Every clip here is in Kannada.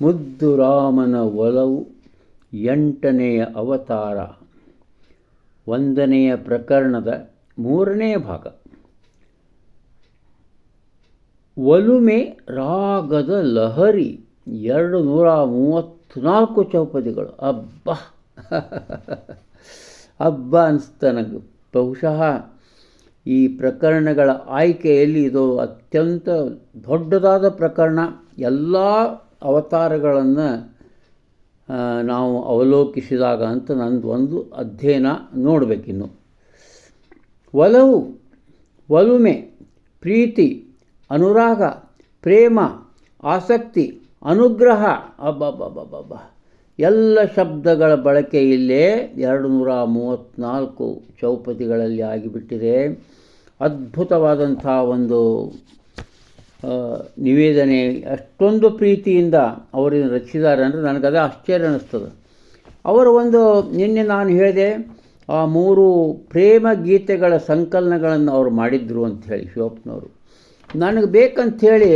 ಮುದ್ದು ರಾಮನ ಒಲವು ಎಂಟನೆಯ ಅವತಾರ, ಒಂದನೆಯ ಪ್ರಕರಣದ ಮೂರನೆಯ ಭಾಗ. ಒಲುಮೆ ರಾಗದ ಲಹರಿ, ಎರಡು ನೂರ ಮೂವತ್ತ್ನಾಲ್ಕು ಚೌಪದಿಗಳು. ಅಬ್ಬ! ಹಬ್ಬ ಅನಿಸ್ತು ನನಗೆ. ಬಹುಶಃ ಈ ಪ್ರಕರಣಗಳ ಆಯ್ಕೆಯಲ್ಲಿ ಇದು ಅತ್ಯಂತ ದೊಡ್ಡದಾದ ಪ್ರಕರಣ. ಎಲ್ಲ ಅವತಾರಗಳನ್ನು ನಾವು ಅವಲೋಕಿಸಿದಾಗ ಅಂತ ನಂದು ಒಂದು ಅಧ್ಯಯನ ನೋಡಬೇಕಿನ್ನು. ಒಲವು ಒಲುಮೆ ಪ್ರೀತಿ, ಅನುರಾಗ, ಪ್ರೇಮ, ಆಸಕ್ತಿ, ಅನುಗ್ರಹ ಅಬ್ಬಬ್ಬಬ್ಬಬ್ಬ ಎಲ್ಲ ಶಬ್ದಗಳ ಬಳಕೆ ಇಲ್ಲೇ ಎರಡು ನೂರ ಮೂವತ್ತ್ನಾಲ್ಕು ಚೌಪತಿಗಳಲ್ಲಿ ಆಗಿಬಿಟ್ಟಿದೆ. ಅದ್ಭುತವಾದಂಥ ಒಂದು ನಿವೇದನೆ. ಅಷ್ಟೊಂದು ಪ್ರೀತಿಯಿಂದ ಅವರನ್ನು ರಚಿಸಿದ್ದಾರೆ ಅಂದರೆ ನನಗದೇ ಆಶ್ಚರ್ಯ ಅನ್ನಿಸ್ತದೆ. ಅವರು ಒಂದು, ನಿನ್ನೆ ನಾನು ಹೇಳಿದೆ, ಆ ಮೂರು ಪ್ರೇಮ ಗೀತೆಗಳ ಸಂಕಲನಗಳನ್ನು ಅವರು ಮಾಡಿದ್ರು ಅಂಥೇಳಿ ಶಿವಪ್ಪನವರು. ನನಗೆ ಬೇಕಂಥೇಳಿ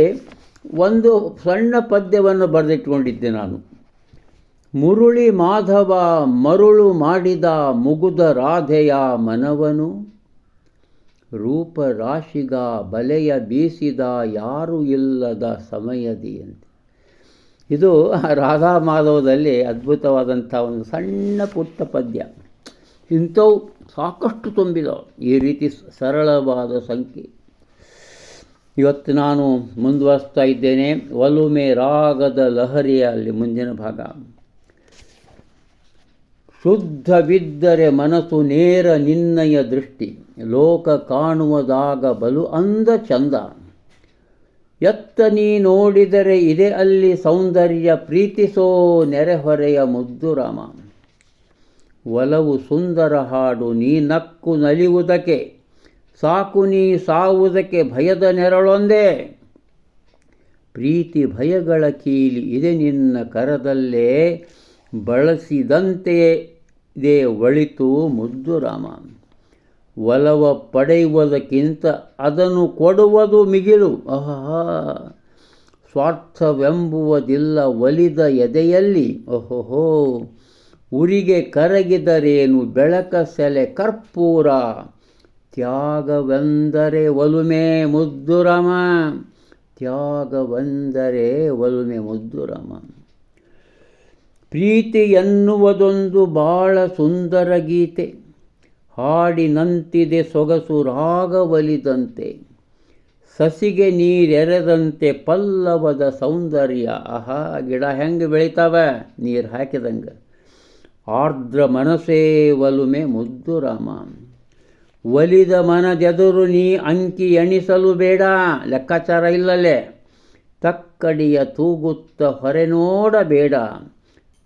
ಒಂದು ಸಣ್ಣ ಪದ್ಯವನ್ನು ಬರೆದಿಟ್ಕೊಂಡಿದ್ದೆ ನಾನು. ಮುರುಳಿ ಮಾಧವ ಮರುಳು ಮಾಡಿದ ಮುಗುದ ರಾಧೆಯ ಮನವನು. ರೂಪರಾಶಿಗ ಬಲೆಯ ಬೀಸಿದ ಯಾರು ಇಲ್ಲದ ಸಮಯದಿ ಅಂತ ಇದು ರಾಧಾ ಮಾಧವದಲ್ಲಿ ಅದ್ಭುತವಾದಂಥ ಒಂದು ಸಣ್ಣ ಪುಟ್ಟ ಪದ್ಯ. ಇಂಥವು ಸಾಕಷ್ಟು ತುಂಬಿದವು. ಈ ರೀತಿ ಸರಳವಾದ ಸಂಖ್ಯೆ ಇವತ್ತು ನಾನು ಮುಂದುವರಿಸ್ತಾ ಇದ್ದೇನೆ. ಒಲುಮೆ ರಾಗದ ಲಹರಿಯಲ್ಲಿ ಮುಂದಿನ ಭಾಗ. ಶುದ್ಧವಿದ್ದರೆ ಮನಸ್ಸು ನೇರ ನಿನ್ನಯ ದೃಷ್ಟಿ. ಲೋಕ ಕಾಣುವುದಾಗ ಬಲು ಅಂದ ಚಂದ. ಎತ್ತ ನೀ ನೋಡಿದರೆ ಇದೆ ಅಲ್ಲಿ ಸೌಂದರ್ಯ ಪ್ರೀತಿಸೋ ನೆರೆಹೊರೆಯ ಮುದ್ದು ರಾಮ. ಒಲವು ಸುಂದರ ಹಾಡು ನೀ ನಕ್ಕು ನಲಿಯುವುದಕ್ಕೆ, ಸಾಕು ನೀ ಸಾವುದಕ್ಕೆ ಭಯದ ನೆರಳೊಂದೇ. ಪ್ರೀತಿ ಭಯಗಳ ಕೀಲಿ ಇದೆ ನಿನ್ನ ಕರದಲ್ಲೇ ಬಳಸಿದಂತೆಯೇ ಇದೇ ಒಳಿತು ಮುದ್ದು ರಾಮ. ಒಲವ ಪಡೆಯುವುದಕ್ಕಿಂತ ಅದನ್ನು ಕೊಡುವುದು ಮಿಗಿಲು. ಅಹಹ. ಸ್ವಾರ್ಥವೆಂಬುವುದಿಲ್ಲ ಒಲಿದ ಎದೆಯಲ್ಲಿ. ಓಹೋಹೋ ಉರಿಗೆ ಕರಗಿದರೇನು ಬೆಳಕ ಸೆಲೆ ಕರ್ಪೂರ. ತ್ಯಾಗವೆಂದರೆ ಒಲುಮೆ ಮುದ್ದುರಾಮ ತ್ಯಾಗವೆಂದರೆ ಒಲುಮೆ ಮುದ್ದುರಾಮ ಪ್ರೀತಿ ಎನ್ನುವುದೊಂದು ಬಹಳ ಸುಂದರ ಗೀತೆ. ಹಾಡಿನಂತಿದೆ ಸೊಗಸು ರಾಗವಲಿದಂತೆ. ಸಸಿಗೆ ನೀರೆರೆದಂತೆ ಪಲ್ಲವದ ಸೌಂದರ್ಯ. ಆಹಾ, ಗಿಡ ಹೆಂಗೆ ಬೆಳಿತಾವ? ನೀರು ಹಾಕಿದಂಗೆ. ಆರ್ದ್ರ ಮನಸೇ ಒಲುಮೆ ಮುದ್ದು ರಾಮ. ಒಲಿದ ಮನದೆದುರು ನೀ ಅಂಕಿ ಎಣಿಸಲು ಬೇಡ. ಲೆಕ್ಕಾಚಾರ ಇಲ್ಲಲೇ ತಕ್ಕಡಿಯ ತೂಗುತ್ತ ಹೊರೆ ನೋಡಬೇಡ.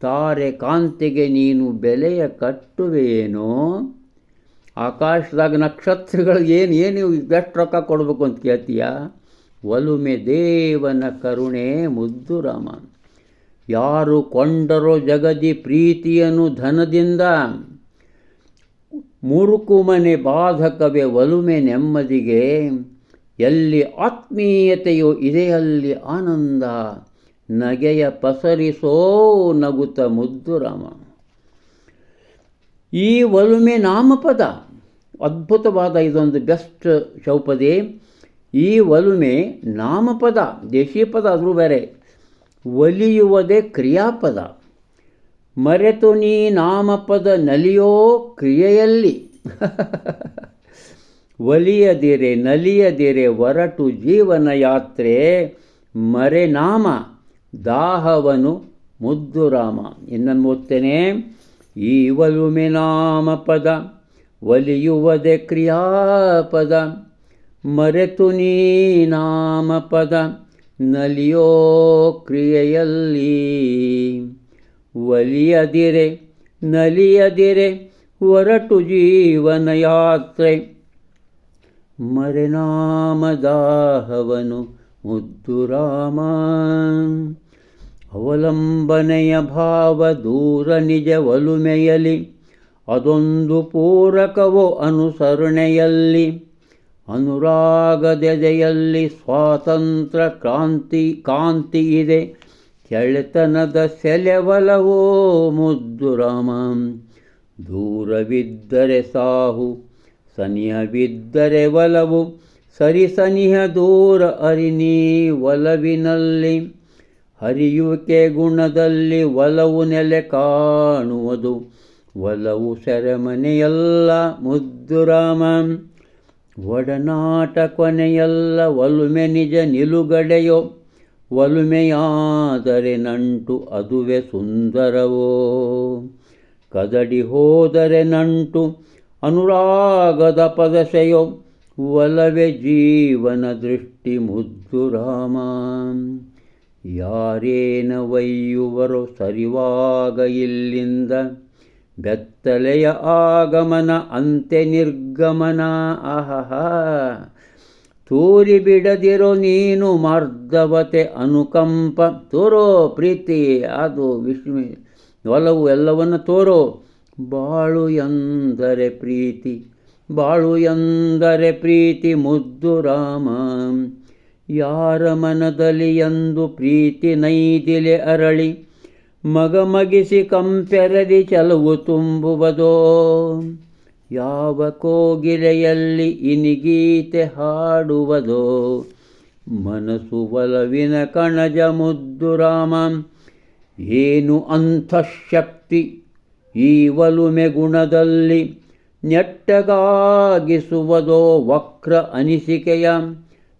ತಾರೆ ಕಾಂತಿಗೆ ನೀನು ಬೆಲೆಯ ಕಟ್ಟುವೆಯೇನೋ? ಆಕಾಶದಾಗ ನಕ್ಷತ್ರಗಳಿಗೆ ಏನು ಏನು ಎಷ್ಟು ರೊಕ್ಕ ಕೊಡಬೇಕು ಅಂತ ಕೇಳ್ತೀಯ? ಒಲುಮೆ ದೇವನ ಕರುಣೆ ಮುದ್ದು ರಾಮ ಯಾರು ಕೊಂಡರೋ ಜಗದಿ ಪ್ರೀತಿಯನು ಧನದಿಂದ? ಮುರುಕು ಮನೆ ಬಾಧಕವೇ ಒಲುಮೆ ನೆಮ್ಮದಿಗೆ. ಎಲ್ಲಿ ಆತ್ಮೀಯತೆಯೋ ಇದೆಯಲ್ಲಿ ಆನಂದ. ನಗೆಯ ಪಸರಿಸೋ ನಗುತ ಮುದ್ದು ರಾಮ. ಈ ಒಲುಮೆ ನಾಮಪದ, ಅದ್ಭುತವಾದ ಇದೊಂದು ಬೆಸ್ಟ್ ಚೌಪದಿ ಈ ಒಲುಮೆ ನಾಮಪದ, ದೇಶೀಯ ಪದ ಆದರೂ ಬೇರೆ, ಒಲಿಯುವುದೇ ಕ್ರಿಯಾಪದ. ಮರೆತು ನೀ ನಾಮಪದ ನಲಿಯೋ ಕ್ರಿಯೆಯಲ್ಲಿ. ಒಲಿಯದಿರೆ, ನಲಿಯದಿರೆ, ಒರಟು ಜೀವನ ಯಾತ್ರೆ ಮರೆನಾಮ ದಾಹವನು ಮುದ್ದು ರಾಮ. ಇನ್ನೊಂದು ಓದ್ತೇನೆ. ಈ ಒಲುಮೆ ನಾಮಪದ, ಒಲಿಯುವುದೇ ಕ್ರಿಯಾಪದ, ಮರೆತು ನೀ ನಾಮಪದ, ನಲಿಯೋ ಕ್ರಿಯೆಯಲ್ಲಿ. ಒಲಿಯದಿರೆ, ನಲಿಯದಿರೆ ಹೊರಟು ಜೀವನ ಯಾತ್ರೆ ಮರೆನಾಮದಾಹವನು ಮುದ್ದು ರಾಮ. ಅವಲಂಬನೆಯ ಭಾವ ದೂರ ನಿಜ ಒಲುಮೆಯಲಿ ಅದೊಂದು ಪೂರಕವೋ ಅನುಸರಣೆಯಲ್ಲಿ, ಅನುರಾಗದೆದೆಯಲ್ಲಿ ಸ್ವಾತಂತ್ರ್ಯ ಕ್ರಾಂತಿ, ಕಾಂತಿ ಇದೆ, ಕೆಳೆತನದ ಸೆಲೆವಲವೋ ಮುದ್ದು ರಾಮ. ದೂರವಿದ್ದರೆ ಸಾಹು ಸನಿಯವಿದ್ದರೆ ಒಲವು ಸರಿ ಸನಿಹ ದೂರ ಅರಿನೀ ಒಲವಿನಲ್ಲಿ, ಹರಿಯುವಿಕೆ ಗುಣದಲ್ಲಿ ಒಲವು ನೆಲೆ ಕಾಣುವುದು. ಒಲವು ಸೆರೆಮನೆಯಲ್ಲ ಮುದ್ದುರಾಮ, ಒಡನಾಟ ಕೊನೆಯಲ್ಲ ಒಲುಮೆ ನಿಜ ನಿಲುಗಡೆಯೋ. ಒಲುಮೆಯಾದರೆ ನಂಟು ಅದುವೆ ಸುಂದರವೋ. ಕದಡಿ ಹೋದರೆ ನಂಟು ಅನುರಾಗದ ಪದಸೆಯೋ. ಒಲವೆ ಜೀವನ ದೃಷ್ಟಿ ಮುದ್ದು ರಾಮ. ಯಾರೇನ ಒಯ್ಯುವರೋ ಸರಿವಾಗ ಇಲ್ಲಿಂದ? ಬೆತ್ತಲೆಯ ಆಗಮನ ಅಂತೆ ನಿರ್ಗಮನ. ಅಹಹ ತೋರಿಬಿಡದಿರೋ ನೀನು ಮಾರ್ಧವತೆ ಅನುಕಂಪ. ತೋರೋ ಪ್ರೀತಿ, ಅದು ವಿಷ್ಣು ಒಲವು ಎಲ್ಲವನ್ನು ತೋರೋ. ಬಾಳು ಎಂದರೆ ಪ್ರೀತಿ. ಬಾಳು ಎಂದರೆ ಪ್ರೀತಿ ಮುದ್ದು ರಾಮ. ಯಾರ ಮನದಲ್ಲಿ ಎಂದು ಪ್ರೀತಿ ನೈದಿಲೆ ಅರಳಿ ಮಗಮಗಿಸಿ ಕಂಪೆರದಿ ಚಲವು ತುಂಬುವುದೋ? ಯಾವ ಕೋಗಿಲೆಯಲ್ಲಿ ಇನಿಗೀತೆ ಹಾಡುವುದೋ? ಮನಸು ಒಲವಿನ ಕಣಜ ಮುದ್ದು ರಾಮ. ಏನು ಅಂತಃಶಕ್ತಿ ಈ ಒಲುಮೆ ಗುಣದಲ್ಲಿ ನೆಟ್ಟಗಾಗಿಸುವುದೋ ವಕ್ರ ಅನಿಸಿಕೆಯ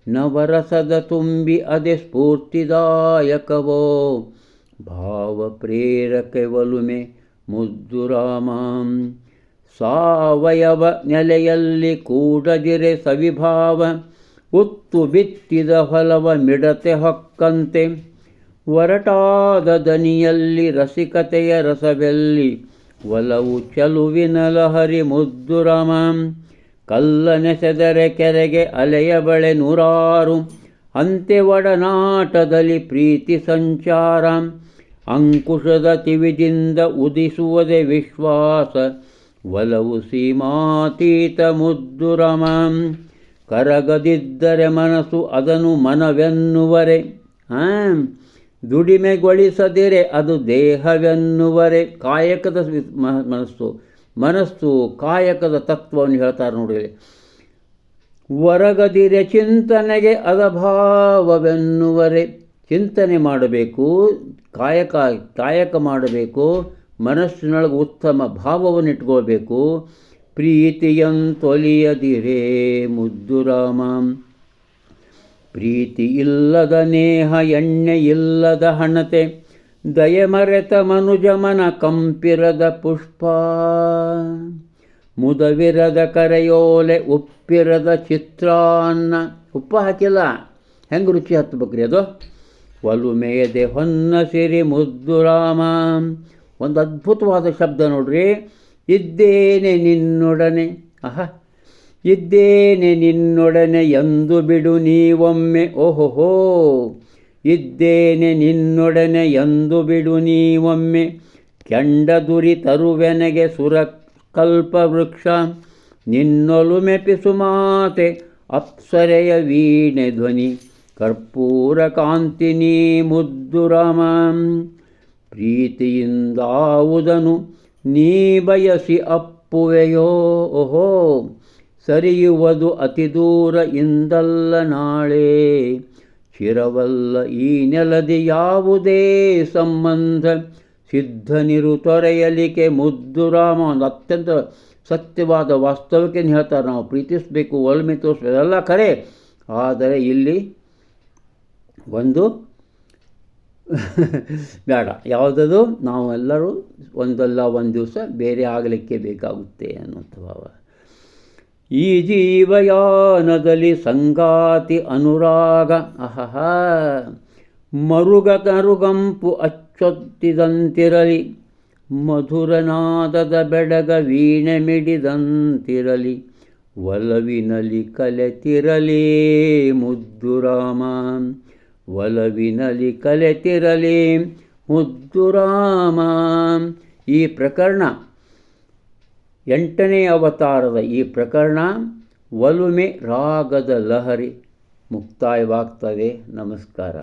ನವರಸದ ತುಂಬಿ ಅದೆ ಸ್ಫೂರ್ತಿದಾಯಕವೋ. ಭಾವ ಪ್ರೇರಕ ಒಲುಮೆ ಮುದ್ದು ರಾಮ. ಸಾವಯವ ನೆಲೆಯಲ್ಲಿ ಕೂಡದಿರೆ ಸವಿಭಾವ, ಉತ್ತು ಬಿತ್ತಿದ ಫಲವ ಮಿಡತೆ ಹಕ್ಕಂತೆ. ಒರಟಾದ ದನಿಯಲ್ಲಿ ರಸಿಕತೆಯ ರಸವೆಲ್ಲಿ ಒಲವು ಚಲುವಿನ ಲಹರಿ ಮುದ್ದುರಮಂ ರಾಮ ಕಲ್ಲನೆಸೆದರೆ ಕೆರೆಗೆ ಅಲೆಯ ಬಳೆ ನೂರಾರು. ಅಂತೆ ಒಡನಾಟದಲ್ಲಿ ಪ್ರೀತಿ ಸಂಚಾರ. ಅಂಕುಶದ ತಿವಿದಿಂದ ಉದಿಸುವುದೇ ವಿಶ್ವಾಸ. ಒಲವು ಸೀಮಾತೀತ ಮುದ್ದುರಮಂ ಕರಗದಿದ್ದರೆ ಮನಸ್ಸು ಅದನು ಮನವೆನ್ನುವರೆ. ಹಾಂ. ದುಡಿಮೆಗೊಳಿಸದಿರೆ ಅದು ದೇಹವೆನ್ನುವರೆ. ಕಾಯಕದ ಮನಸ್ಸು. ಮನಸ್ಸು ಕಾಯಕದ ತತ್ವವನ್ನು ಹೇಳ್ತಾರೆ ನೋಡಿ ಹೊರಗದಿರೆ ಚಿಂತನೆಗೆ ಅದಭಾವವೆನ್ನುವರೆ ಚಿಂತನೆ ಮಾಡಬೇಕು, ಕಾಯಕ ಕಾಯಕ ಮಾಡಬೇಕು, ಮನಸ್ಸಿನೊಳಗೆ ಉತ್ತಮ ಭಾವವನ್ನು ಇಟ್ಕೊಳ್ಬೇಕು. ಪ್ರೀತಿಯಂತೊಲಿಯದಿರೇ ಮುದ್ದು ರಾಮ. ಪ್ರೀತಿ ಇಲ್ಲದ ನೇಹ, ಎಣ್ಣೆ ಇಲ್ಲದ ಹಣತೆ ದಯಮರೆತ ಮನುಜಮನ ಕಂಪಿರದ ಪುಷ್ಪ, ಮುದವಿರದ ಕರೆಯೋಲೆ ಉಪ್ಪಿರದ ಚಿತ್ರಾನ್ನ. ಉಪ್ಪು ಹಾಕಿಲ್ಲ? ಹೆಂಗೆ ರುಚಿ ಹತ್ತಬೇಕ್ರಿ ಅದು? ಒಲುಮೆಯದೆ ಹೊನ್ನ ಸಿರಿ ಮುದ್ದು ರಾಮ. ಒಂದು ಅದ್ಭುತವಾದ ಶಬ್ದ ನೋಡ್ರಿ. ಇದ್ದೇನೆ ನಿನ್ನೊಡನೆ. ಆಹ. ಇದ್ದೇನೆ ನಿನ್ನೊಡನೆ ಎಂದು ಬಿಡು ನೀವೊಮ್ಮೆ. ಓಹೋಹೋ, ಇದ್ದೇನೆ ನಿನ್ನೊಡನೆ ಎಂದು ಬಿಡು ನೀವೊಮ್ಮೆ. ಕೆಂಡದುರಿ ತರುವೆನಗೆ ಸುರ ಕಲ್ಪವೃಕ್ಷ ನಿನ್ನೊಲುಮೆ ಪಿಸುಮಾತೆ ಅಪ್ಸರೆಯ ವೀಣೆ ಧ್ವನಿ. ಕರ್ಪೂರ ಕಾಂತಿನಿ ಮುದ್ದು ರಾಮ ಪ್ರೀತಿಯಿಂದಾವುದನು ನೀ ಬಯಸಿ ಅಪ್ಪುವೆಯೋ. ಓಹೋ ಸರಿಯುವುದು ಅತಿ ದೂರ ಇಂದಲ್ಲ ನಾಳೆ. ಚಿರವಲ್ಲ ಈ ನೆಲದಿ ಯಾವುದೇ ಸಂಬಂಧ. ಸಿದ್ಧನಿರು ತೊರೆಯಲಿಕೆ ಮುದ್ದು ರಾಮ ಒಂದು ಅತ್ಯಂತ ಸತ್ಯವಾದ ವಾಸ್ತವಕ್ಕೆ ಹೇಳ್ತಾರೆ ನಾವು ಪ್ರೀತಿಸಬೇಕು ಒಲ್ಮೆ ತೋರಿಸ್ಬೇಕು ಖರೆ. ಆದರೆ ಇಲ್ಲಿ ಒಂದು ಬೇಡ. ಯಾವುದದು? ನಾವು ಎಲ್ಲರೂ ಒಂದಲ್ಲ ಒಂದು ದಿವಸ ಬೇರೆ ಆಗಲಿಕ್ಕೆ ಬೇಕಾಗುತ್ತೆ ಅನ್ನುವಂಥ ಭಾವ. ಈ ಜೀವಯಾನದಲ್ಲಿ ಸಂಗಾತಿ ಅನುರಾಗ. ಅಹಹ. ಮರುಗ ಕರುಗಂಪು ಅಚ್ಚೊತ್ತಿದಂತಿರಲಿ. ಮಧುರನಾದದ ಬೆಡಗ ವೀಣೆ ಮಿಡಿದಂತಿರಲಿ. ಒಲವಿನಲಿ ಕಲೆತಿರಲಿ ಮುದ್ದು ರಾಮ ಒಲವಿನಲಿ ಕಲೆತಿರಲಿ ಮುದ್ದು ರಾಮ ಈ ಪ್ರಕರಣ ಎಂಟನೇ ಅವತಾರದ ಈ ಪ್ರಕರಣ ಒಲುಮೆ ರಾಗದ ಲಹರಿ ಮುಕ್ತಾಯವಾಗ್ತದೆ. ನಮಸ್ಕಾರ.